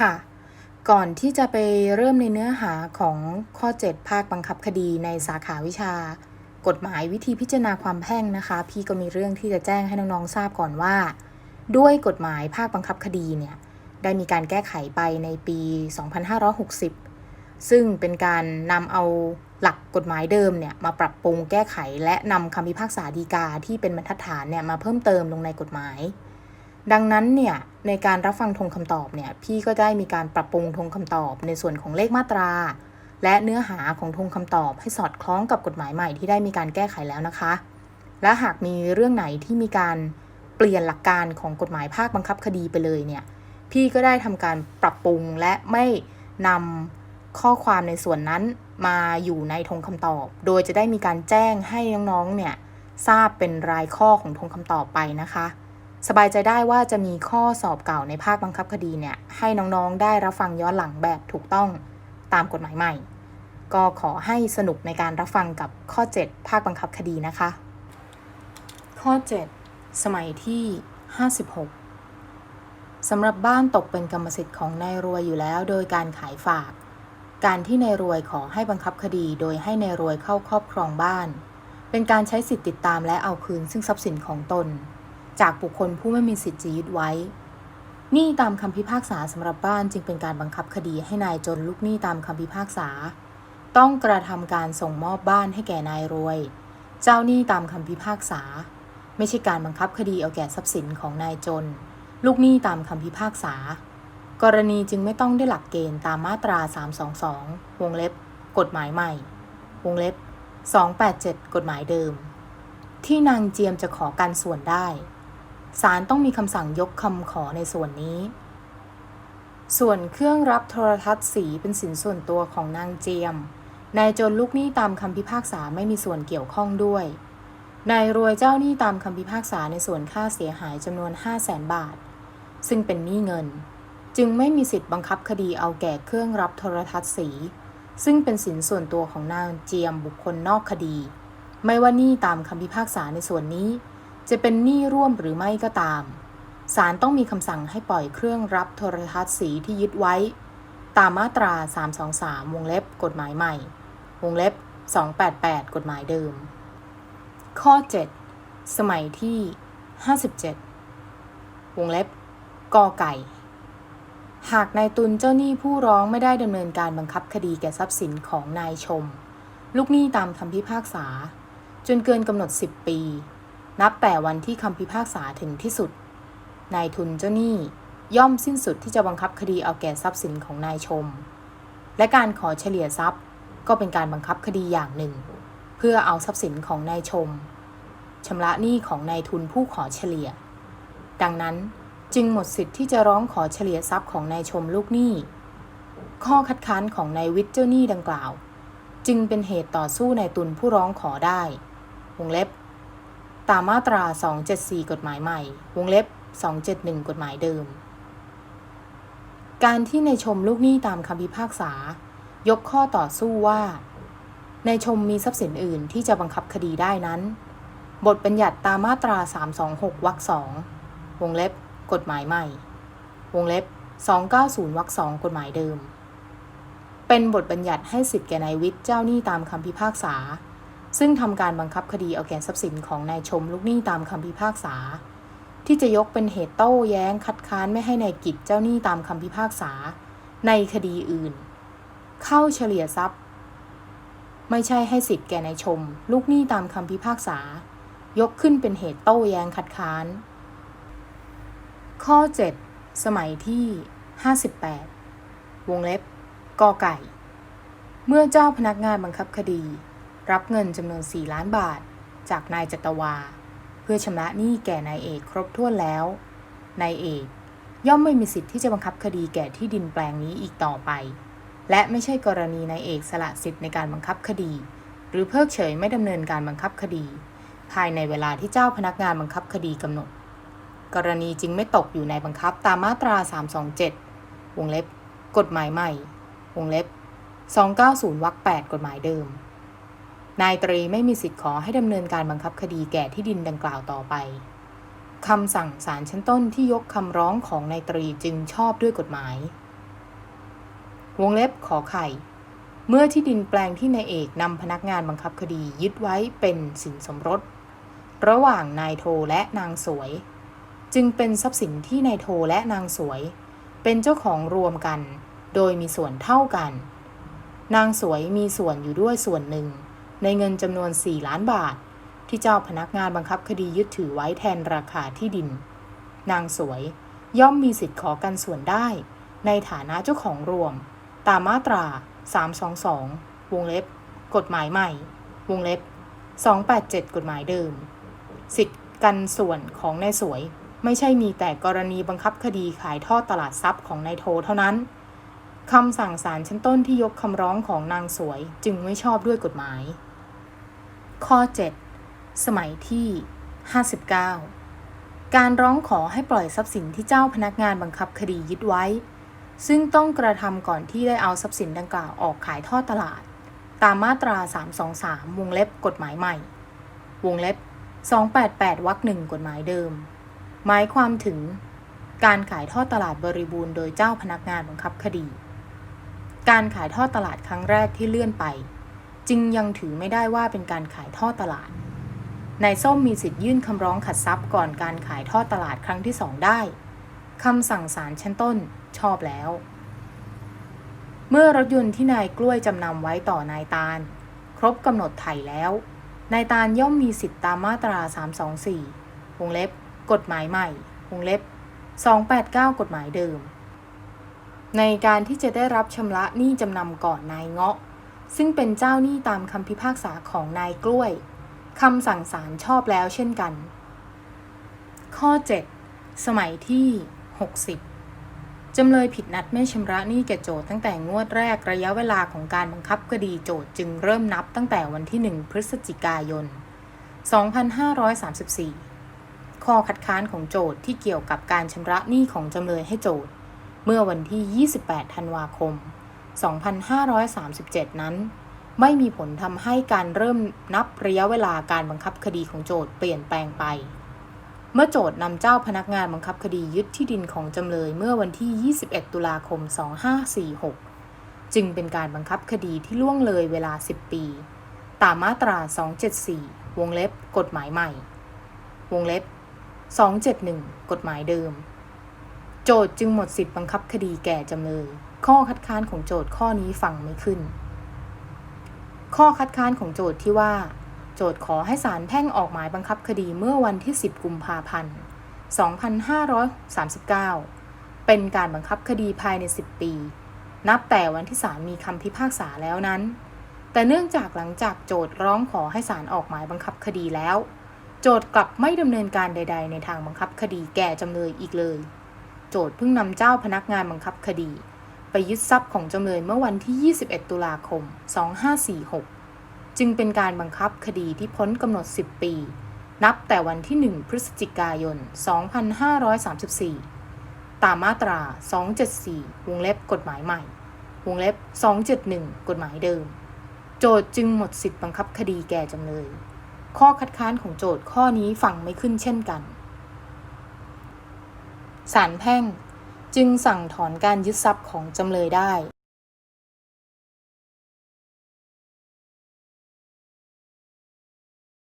ค่ะ ก่อนที่จะไปเริ่มในเนื้อหาของข้อ 7 ภาคบังคับคดีในสาขาวิชา กฎหมายวิธีพิจารณาความแพ่งนะคะ พี่ก็มีเรื่องที่จะแจ้งให้น้องๆทราบก่อนว่า ด้วยกฎหมายภาคบังคับคดีเนี่ยได้มีการแก้ไขไปในปี 2560 ซึ่งเป็นการนำเอาหลักกฎหมายเดิมเนี่ยมาปรับปรุงแก้ไข และนำคำพิพากษาฎีกาที่เป็นบรรทัดฐานเนี่ยมาเพิ่มเติมลงในกฎหมาย ดังนั้นเนี่ยในการรับฟังทงคำตอบเนี่ยพี่ก็ได้มีการปรับปรุงทงคำตอบในส่วนของเลขมาตรา และเนื้อหาของทงคำตอบให้สอดคล้องกับกฎหมายใหม่ที่ได้มีการแก้ไขแล้วนะคะ และหากมีเรื่องไหนที่มีการเปลี่ยนหลักการของกฎหมายภาคบังคับคดีไปเลยเนี่ยพี่ก็ได้ทำการปรับปรุงและไม่นำข้อความในส่วนนั้นมาอยู่ในธงคำตอบ โดยจะได้มีการแจ้งให้น้องๆเนี่ยทราบเป็นรายข้อของธงคำตอบไปนะคะ สบายใจได้ว่าจะมีข้อสอบเก่าในภาคบังคับคดีเนี่ย ให้น้องๆได้รับฟังย้อนหลังแบบถูกต้องตามกฎหมายใหม่ ก็ขอให้สนุกในการรับฟังกับข้อ 7 ภาคบังคับคดีนะคะ ข้อ 7 สมัยที่ 56สำหรับบ้านตกเป็นกรรมสิทธิ์ของนายรวยอยู่แล้ว โดยการขายฝาก การที่นายรวยขอให้บังคับคดี โดยให้นายรวยเข้าครอบครองบ้าน เป็นการใช้สิทธิติดตามและเอาคืนซึ่งทรัพย์สินของตน จากบุคคลผู้ไม่มีสิทธิ์จะยึดไว้ หนี้ตามคำพิพากษาสำหรับบ้านจึงเป็นการบังคับคดีให้นายจนลูกหนี้ตามคำพิพากษา ต้องกระทำการส่งมอบบ้านให้แก่นายรวย เจ้าหนี้ตามคำพิพากษา ไม่ใช่การบังคับคดีเอาแก่ทรัพย์สินของนายจน ลูกหนี้ตามคำพิพากษา กรณีจึงไม่ต้องได้หลักเกณฑ์ตามมาตรา 322 วงเล็บ กฎหมายใหม่ วงเล็บ 287 กฎหมายเดิม ที่นางเจียมจะขอการส่วนได้ ศาลต้องมีคำสั่งยกคำขอในส่วนนี้ ส่วนเครื่องรับโทรทัศน์สีเป็นสินส่วนตัวของนางเจียม นายจนลูกหนี้ตามคำพิพากษาไม่มีส่วนเกี่ยวข้องด้วย นายรวยเจ้าหนี้ตามคำพิพากษาในส่วนค่าเสียหายจำนวน 5 0 0แสนบาท ซึ่งเป็นหนี้เงิน จึงไม่มีสิทธิ์บังคับคดีเอาแก่เครื่องรับโทรทัศน์สี ซึ่งเป็นสินส่วนตัวของนางเจียมบุคคลนอกคดี ไม่ว่าหนี้ตามคำพิพากษาในส่วนนี้ จะเป็นหนี้ร่วมหรือไม่ก็ตามศาลต้องมีคำสั่งให้ปล่อยเครื่องรับโทรทัศน์สีที่ยึดไว้ ตามมาตรา 323 วงเล็บกฎหมายใหม่ วงเล็บ 288 กฎหมายเดิม ข้อ 7 สมัยที่ 57 วงเล็บกอไก่ หากนายตุลเจ้าหนี้ผู้ร้องไม่ได้ดำเนินการบังคับคดีแก่ทรัพย์สินของนายชม ลูกหนี้ตามคำพิพากษา จนเกินกำหนด 10 ปี นับแต่วันที่คำพิพากษาถึงที่สุด นายทุนเจ้าหนี้ย่อมสิ้นสุดที่จะบังคับคดีเอาแก่ทรัพย์สินของนายชม และการขอเฉลี่ยทรัพย์ก็เป็นการบังคับคดีอย่างหนึ่ง เพื่อเอาทรัพย์สินของนายชมชำระหนี้ของนายทุนผู้ขอเฉลี่ย ดังนั้นจึงหมดสิทธิ์ที่จะร้องขอเฉลี่ยทรัพย์ของนายชมลูกหนี้ ข้อคัดค้านของนายวิทย์เจ้าหนี้ดังกล่าว จึงเป็นเหตุต่อสู้นายตุนผู้ร้องขอได้ วงเล็บ ตามมาตรา 274 กฎหมายใหม่ วงเล็บ 271 กฎหมายเดิม การที่ในชมลูกหนี้ตามคำพิพากษา ยกข้อต่อสู้ว่า ในชมมีทรัพย์สินอื่นที่จะบังคับคดีได้นั้น บทบัญญัติตามมาตรา 326 วรรคสองวงเล็บ กฎหมายใหม่ วงเล็บ 290 วรรคสองกฎหมายเดิม เป็นบทบัญญัติให้สิทธิแก่นายวิทย์เจ้าหนี้ตามคำพิพากษา ซึ่งทำการบังคับคดีเอาแก่ทรัพย์สินของนายชมลูกหนี้ตามคำพิพากษา ที่จะยกเป็นเหตุโต้แย้งคัดค้านไม่ให้นายกิจเจ้าหนี้ตามคำพิพากษา ในคดีอื่น เข้าเฉลี่ยทรัพย์ ไม่ใช่ให้สิทธิ์แก่นายชม ลูกหนี้ตามคำพิพากษา ยกขึ้นเป็นเหตุโต้แย้งคัดค้าน ข้อ 7 สมัยที่ 58 วงเล็บกอไก่ เมื่อเจ้าพนักงานบังคับคดี รับเงินจำนวน 4 ล้านบาท จากนายจตวา เพื่อชำระหนี้แก่นายเอกครบถ้วนแล้ว นายเอกย่อมไม่มีสิทธิ์ที่จะบังคับคดีแก่ที่ดินแปลงนี้อีกต่อไป และไม่ใช่กรณีนายเอกสละสิทธิ์ในการบังคับคดี หรือเพิกเฉยไม่ดำเนินการบังคับคดี ภายในเวลาที่เจ้าพนักงานบังคับคดีกำหนด กรณีจึงไม่ตกอยู่ในบังคับตามมาตรา 327 วงเล็บ กฎหมายใหม่ วงเล็บ 290วรรค8กฎหมายเดิม นายตรีไม่มีสิทธิ์ขอให้ดำเนินการบังคับคดีแก่ที่ดินดังกล่าวต่อไปคำสั่งศาลชั้นต้นที่ยกคำร้องของนายตรีจึงชอบด้วยกฎหมายวงเล็บขอไข่ เมื่อที่ดินแปลงที่นายเอกนำพนักงานบังคับคดียึดไว้เป็นสินสมรส ระหว่างนายโทและนางสวย จึงเป็นทรัพย์สินที่นายโทและนางสวย เป็นเจ้าของรวมกัน โดยมีส่วนเท่ากัน นางสวยมีส่วนอยู่ด้วยส่วนหนึ่ง ในเงินจำนวน 4 ล้านบาท ที่เจ้าพนักงานบังคับคดียึดถือไว้แทนราคาที่ดิน นางสวยย่อมมีสิทธิ์ขอกันส่วนได้ ในฐานะเจ้าของรวม ตามมาตรา 322 วงเล็บ กฎหมายใหม่ วงเล็บ 287 กฎหมายเดิม สิทธิ์กันส่วนของนายสวย ไม่ใช่มีแต่กรณีบังคับคดีขายทอดตลาดทรัพย์ของนายโทเท่านั้นคำสั่งศาลชั้นต้นที่ยกคำร้องของนางสวยจึงไม่ชอบด้วยกฎหมาย ข้อ 7 สมัยที่ 59 การร้องขอให้ปล่อยทรัพย์สินที่เจ้าพนักงานบังคับคดียึดไว้ ซึ่งต้องกระทำก่อนที่ได้เอาทรัพย์สินดังกล่าวออกขายทอดตลาด ตามมาตรา 323 วงเล็บกฎหมายใหม่ วงเล็บ 288 วรรคหนึ่งกฎหมายเดิม หมายความถึง การขายทอดตลาดบริบูรณ์โดยเจ้าพนักงานบังคับคดี การขายทอดตลาดครั้งแรกที่เลื่อนไป จึงยังถือไม่ได้ว่าเป็นการขายทอดตลาด นายส้มมีสิทธิ์ยื่นคำร้องขัดทรัพย์ก่อนการขายทอดตลาดครั้งที่สองได้คำสั่งศาลชั้นต้นชอบแล้ว เมื่อรถยนต์ที่นายกล้วยจำนำไว้ต่อนายตาล ครบกำหนดไถ่แล้ว นายตาลย่อมมีสิทธิตามมาตรา 324 วงเล็บ กฎหมายใหม่ วงเล็บ 289 กฎหมายเดิม ในการที่จะได้รับชำระหนี้จำนำก่อนนายเงาะ ซึ่งเป็นเจ้าหนี้ตามคำพิพากษาของนายกล้วยคำสั่งศาลชอบแล้วเช่นกัน ข้อ 7 สมัยที่ 60 จำเลยผิดนัดไม่ชำระหนี้แก่โจทย์ตั้งแต่งวดแรกระยะเวลาของการบังคับคดีโจทย์จึงเริ่มนับตั้งแต่วันที่ 1 พฤศจิกายน 2534 ข้อคัดค้านของโจทย์ที่เกี่ยวกับการชำระหนี้ของจำเลยให้โจทย์ เมื่อวันที่ 28 ธันวาคม 2537 นั้น ไม่มีผลทำให้การเริ่มนับระยะเวลาการบังคับคดีของโจทย์เปลี่ยนแปลงไป เมื่อโจทย์นำเจ้าพนักงานบังคับคดียึดที่ดินของจำเลยเมื่อวันที่ 21 ตุลาคม 2546 จึงเป็นการบังคับคดีที่ล่วงเลยเวลา 10 ปี ตามมาตรา 274 วงเล็บ กฎหมายใหม่ วงเล็บ 271 กฎหมายเดิม โจทย์จึงหมดสิทธิบังคับคดีแก่จำเลย ข้อคัดค้านของโจทย์ข้อนี้ฟังไม่ขึ้น ข้อคัดค้านของโจทย์ที่ว่า โจทย์ขอให้ศาลแพ่งออกหมายบังคับคดีเมื่อวันที่ 10 กุมภาพันธ์ 2539 เป็นการบังคับคดีภายใน 10 ปี นับแต่วันที่ศาลมีคำพิพากษาแล้วนั้น แต่เนื่องจากหลังจากโจทย์ร้องขอให้ศาลออกหมายบังคับคดีแล้ว โจทย์กลับไม่ดำเนินการใด ๆ ในทางบังคับคดีแก่จำเลยอีกเลย โจทย์เพิ่งนำเจ้าพนักงานบังคับคดี ไปยึดทรัพย์ของจำเลยเมื่อวันที่ 21 ตุลาคม 2546 จึงเป็นการบังคับคดีที่พ้นกำหนด 10 ปี นับแต่วันที่ 1 พฤศจิกายน 2534 ตามมาตรา 274 วงเล็บกฎหมายใหม่ วงเล็บ 271 กฎหมายเดิม โจทย์จึงหมดสิทธิ์บังคับคดีแก่จำเลย ข้อคัดค้านของโจทย์ข้อนี้ฟังไม่ขึ้นเช่นกันศาลแพ่ง จึงสั่งถอนการยึดทรัพย์ของจำเลยได้